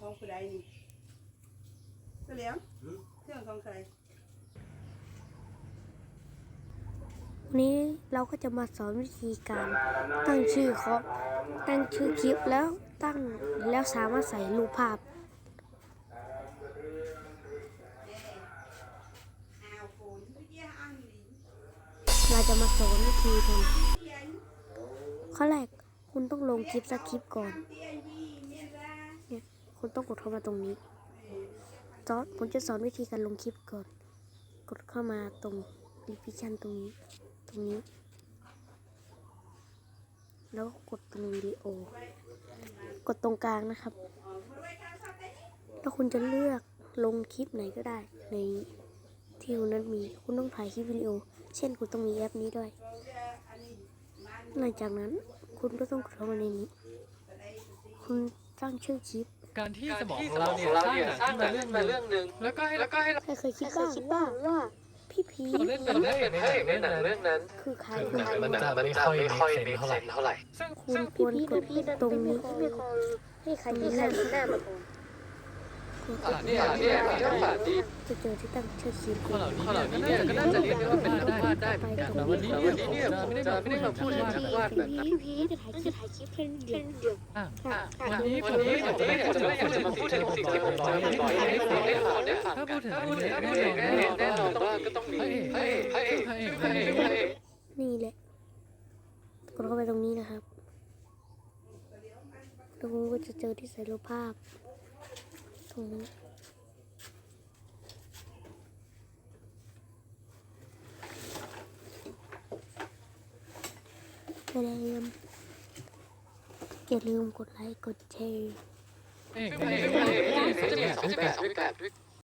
ของผู้ใดนี่ก็เหลียงเครื่องของใครวันนี้เราก็จะมาสอนวิธีการตั้งชื่อของตั้งชื่อคลิปแล้วตั้งแล้วสามารถใส่รูปภาพเราจะมาสอนวิธีทเทียนำข้อแรกคุณต้องลงคลิปสักคลิปก่อน คุณต้องกดเข้ามาตรงนี้สอนผมจะสอนวิธีการลงคลิปก่อน กดเข้ามาตรงดีพิชันตรงนี้ ตรงนี้ แล้วกดตรงวิดีโอ กดตรงกลางนะครับ แล้วคุณจะเลือกลงคลิปไหนก็ได้ ในที่คุณนั้นมี คุณต้องถ่ายคลิปวิดีโอ เช่นคุณต้องมีแอปนี้ด้วย หลังจากนั้นคุณก็ต้องกดเข้ามาในนี้ คุณตั้งชื่อคลิป การที่สมองที่ขสองมเราองเนี่ยของเราสร้างเนี่ยหนัสร้างงขึ้นหมานังเรื่องขึ้นหนึ่งมาเรื่องหนึ่งแล้วก็ให้แล้วก็ให้เราใครเคยคิดบ้างว่าว่าพี่พีเราเล่นเป็นเล่นเป็นพระเอกในหนังเรื่องนั้น คือใครคือใครมันจะไม่ค่อยไม่ค่อยเมคเซนเท่าไหร่ซึ่งคุณซึ่งควรกดตรงนี้ให้ใครที่ใครหน้ามาก่อน อ่ากดเนี่ยเนี่ยเนี่ยเนี่ยฝาดีจะเจอที่ตั้งชื่อคลิปข้อเหล่านี้เนี่ยก็น่าจะเรียกได้ว่าเป็นวาดได้เหมือนกันแต่วันนี้เนี่วันนี้เนี่ยผมไม่ได้ไม่ได้มาพูดถึงนักวาแบบนั้นพี่พีจะถ่ายจะถ่ายคลิปแค่เดียววันนี้วัวันนนี้นี้ผผมมจะจะไม่อยากจะมาพูดถึงสิ่งที่ที่ผผมมจะจะให้ให้ฟัฟังงให้ให้ฟังเนี่ยถ้าพูดถึงถ้าพูดถึงเอกพระแน่เอกนแน่อนอนว่าก็ต้องมีเอกพระเอกพระเอกพระเอกพระเอกพระเอกนี่แหละกดเข้าไปตรงนี้นะครับแล้วคุณก็จะเจอที่ใส่รูปภาพ ตรงอย่าลืมอย่าลืมกดไลค์ กดแชร์ เอกพระ